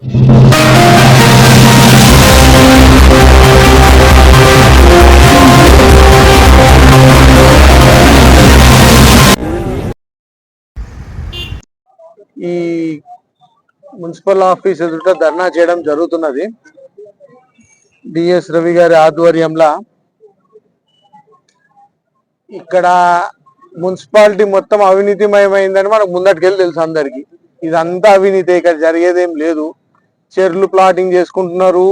ఈ municipal office ఎదుట ధర్నా చేయడం జరుగుతున్నది. డిఎస్ రవి గారి ఆధ్వర్యంలో ఇక్కడ మున్సిపాలిటీ మొత్తం అవినీతిమయమైందని మనకు ముందటికెళ్ళి తెలుసు అందరికీ. ఇదంతా అవినీతి ఇక్కడ జరిగేదేం లేదు. చెర్లు ప్లాటింగ్ చేసుకుంటున్నారు.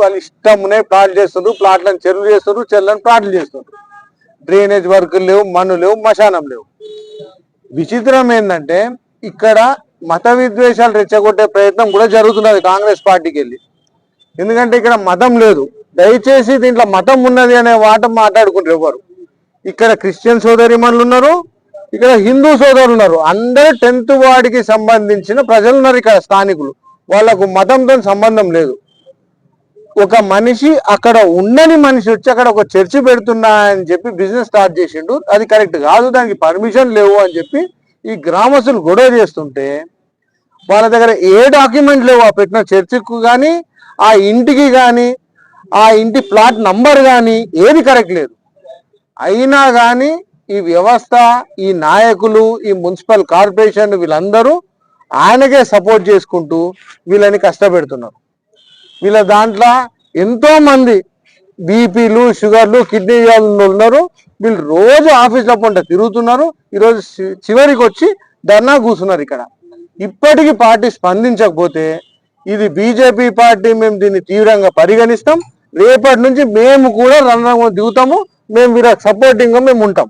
వాళ్ళు ఇష్టమునే ప్లాట్ చేస్తున్నారు. ప్లాట్లను చెర్లు చేస్తున్నారు చెర్లను ప్లాట్లు చేస్తున్నారు. డ్రైనేజ్ వర్కులు లేవు మన్ను లేవు మశానం లేవు. విచిత్రం ఏంటంటే ఇక్కడ మత విద్వేషాలు రెచ్చగొట్టే ప్రయత్నం కూడా జరుగుతున్నది కాంగ్రెస్ పార్టీకి వెళ్ళి. ఎందుకంటే ఇక్కడ మతం లేదు. దయచేసి దీంట్లో మతం ఉన్నది అనే వాట మాట్లాడుకుంటారు ఎవరు. ఇక్కడ క్రిస్టియన్ సోదరిమణులు ఉన్నారు ఇక్కడ హిందూ సోదరులు ఉన్నారు. అందరూ టెన్త్ వార్డుకి సంబంధించిన ప్రజలు ఉన్నారు ఇక్కడ స్థానికులు. వాళ్ళకు మతంతో సంబంధం లేదు. ఒక మనిషి అక్కడ ఉన్నని మనిషి వచ్చి అక్కడ ఒక చర్చి పెడుతున్నా అని చెప్పి బిజినెస్ స్టార్ట్ చేసిండు. అది కరెక్ట్ కాదు దానికి పర్మిషన్ లేవు అని చెప్పి ఈ గ్రామస్తులు గొడవ చేస్తుంటే వాళ్ళ దగ్గర ఏ డాక్యుమెంట్ లేవు ఆ పెట్టిన చర్చికి కానీ ఆ ఇంటికి కానీ ఆ ఇంటి ప్లాట్ నంబర్ కానీ ఏది కరెక్ట్ లేదు. అయినా కానీ ఈ వ్యవస్థ ఈ నాయకులు ఈ మున్సిపల్ కార్పొరేషన్ వీళ్ళందరూ ఆయనకే సపోర్ట్ చేసుకుంటూ వీళ్ళని కష్టపెడుతున్నారు. వీళ్ళ దాంట్లో ఎంతో మంది బీపీలు షుగర్లు కిడ్నీ వ్యాధులు ఉన్నారు. వీళ్ళు రోజు ఆఫీస్లో పంట తిరుగుతున్నారు. ఈరోజు చివరికి వచ్చి ధర్నా కూర్చున్నారు ఇక్కడ. ఇప్పటికీ పార్టీ స్పందించకపోతే ఇది బీజేపీ పార్టీ మేము దీన్ని తీవ్రంగా పరిగణిస్తాం. రేపటి నుంచి మేము కూడా రణరంగం దిగుతాము. మేము వీళ్ళకి సపోర్టింగ్గా మేము ఉంటాం.